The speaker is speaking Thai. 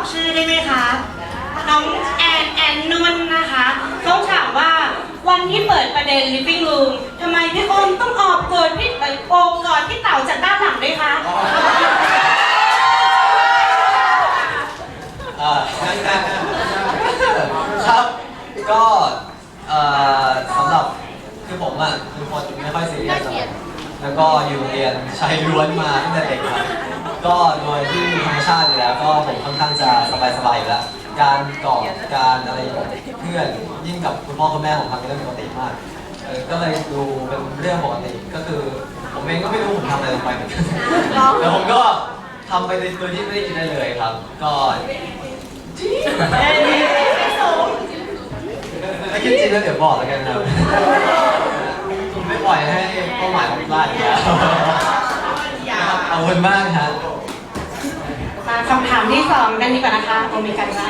อกชื่อได้ไหมคะ น้องแอนแอนนุ่นนะคะเขาถามว่าวันที่เปิดประเด็น living room ทำไมพี่ก้นต้องออกเกิดพี่เอ่อโอมกอดพี่เต่าจากด้านหลังด้วยคะ เอ่อครับก็สำหรับคือผมอะคือคนไม่ค่อยซีเรียสแล้วก็อยู่เรียนชายล้วนมาตั้งแต่เด็กครับ ก็โดยที่ธรรมชาติอยู่แล้วก็ผมค่อนข้างจะสบายๆอยู่แล้วการกอดการอะไรกับเพื่อนยิ่งกับคุณพ่อคุณแม่ผมทำเป็นเรื่องปกติมากเออก็เลยดูเป็นเรื่องปกติก็คือ ผมเองก็ไม่รู้ผมทำอะไรลงไปเหมือนกันแต่ผมก็ทำไปในตัวที่ไม่ได้คิดได้เลยครับ ก็ถ้าคิดจริงแล้วเดี๋ยวบอกแล้วกันครับผมไม่ปล่อยให้เป้าหมายผมพลาดอีกแล้วเอาคนมากครับ มาคำถามที่สองกันดีกว่านะคะโอเมกันไล